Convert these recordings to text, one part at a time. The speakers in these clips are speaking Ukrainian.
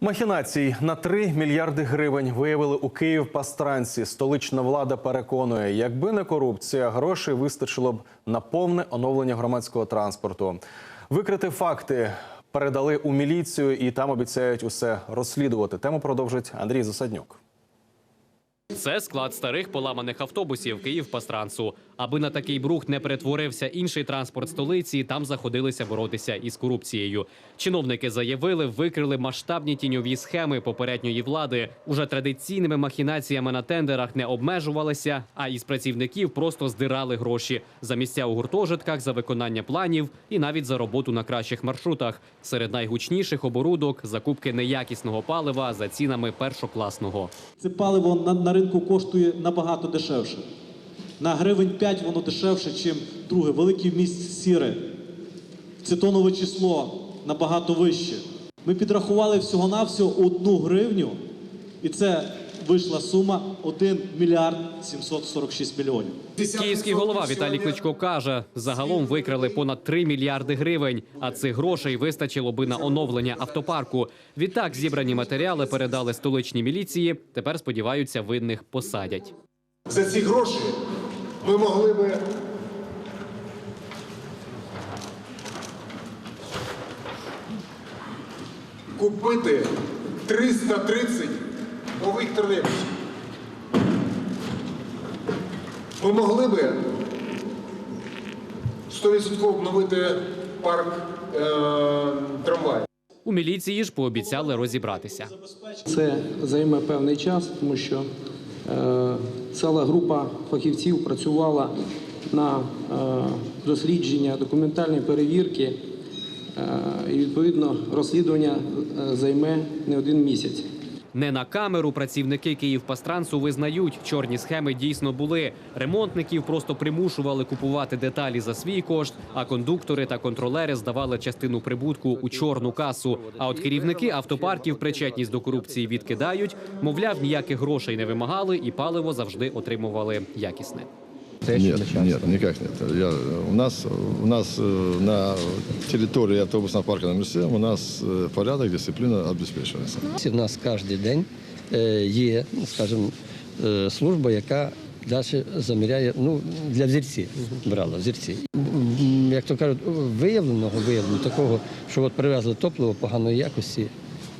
Махінацій на 3 мільярди гривень виявили у Київ пастранці. Столична влада переконує, якби не корупція, грошей вистачило б на повне оновлення громадського транспорту. Викрити факти передали у міліцію і там обіцяють усе розслідувати. Тему продовжить Андрій Засаднюк. Це склад старих поламаних автобусів Київ-Пастрансу. Аби на такий брух не перетворився інший транспорт столиці, там заходилися боротися із корупцією. Чиновники заявили, викрили масштабні тіньові схеми попередньої влади. Уже традиційними махінаціями на тендерах не обмежувалися, а із працівників просто здирали гроші за місця у гуртожитках, за виконання планів і навіть за роботу на кращих маршрутах. Серед найгучніших оборудок закупки неякісного палива за цінами першокласного. Це паливо на ринку коштує набагато дешевше. На гривень 5 воно дешевше, ніж друге. Великий міст сіре. Цитонове число набагато вище. Ми підрахували всього-навсього одну гривню, і це вийшла сума 1 мільярд 746 мільйонів. Київський голова Віталій Кличко каже, загалом викрали понад 3 мільярди гривень, а цих грошей вистачило би на оновлення автопарку. Відтак зібрані матеріали передали столичній міліції. Тепер сподіваються, винних посадять. За ці гроші ми могли би купити 330 нових тролейбусів. Ми могли би 100% обновити парк е, трамваїв. У міліції ж пообіцяли розібратися. Це займе певний час, тому що е, ціла група фахівців працювала на е, дослідження документальної перевірки, е, і відповідно розслідування е, займе не один місяць. Не на камеру працівники Київпастрансу визнають, чорні схеми дійсно були. Ремонтників просто примушували купувати деталі за свій кошт, а кондуктори та контролери здавали частину прибутку у чорну касу. А от керівники автопарків причетність до корупції відкидають. Мовляв, ніяких грошей не вимагали, і паливо завжди отримували якісне. Нет, нет, никак нет. Я, у нас, у нас э, на территории автобусного парка номер 7 у нас э, порядок, дисциплина обеспечивается. У нас кожен день е, є, ну, скажімо, е, служба, яка далі заміряє ну, для взірці, брала взірці. Як то кажуть, виявленого виявлено такого, що от привезли топливо поганої якості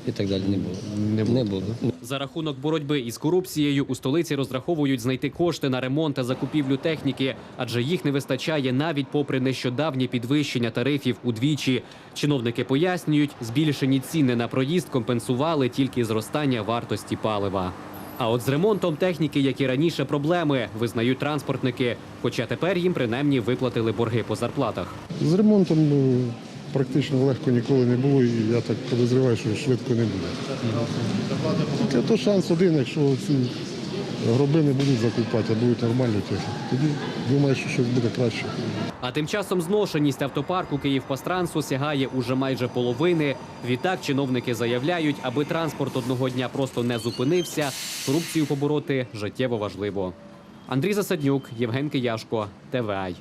і так далі не було. Не було. За рахунок боротьби із корупцією у столиці розраховують знайти кошти на ремонт та закупівлю техніки, адже їх не вистачає навіть попри нещодавнє підвищення тарифів удвічі. Чиновники пояснюють, збільшені ціни на проїзд компенсували тільки зростання вартості палива. А от з ремонтом техніки, як і раніше, проблеми визнають транспортники. Хоча тепер їм принаймні виплатили борги по зарплатах. З ремонтом е, практично легко ніколи не було, і я так підозрюваю, що швидко не буде. Тільки то шанс один, якщо ці гроби не будуть закупати, а будуть нормальні техніки. Тоді думаю, що щось буде краще. А тим часом зношеність автопарку Київпастрансу сягає уже майже половини. Відтак чиновники заявляють, аби транспорт одного дня просто не зупинився, корупцію побороти життєво важливо. Андрій Засаднюк, Євген Кияшко, ТВАЙ.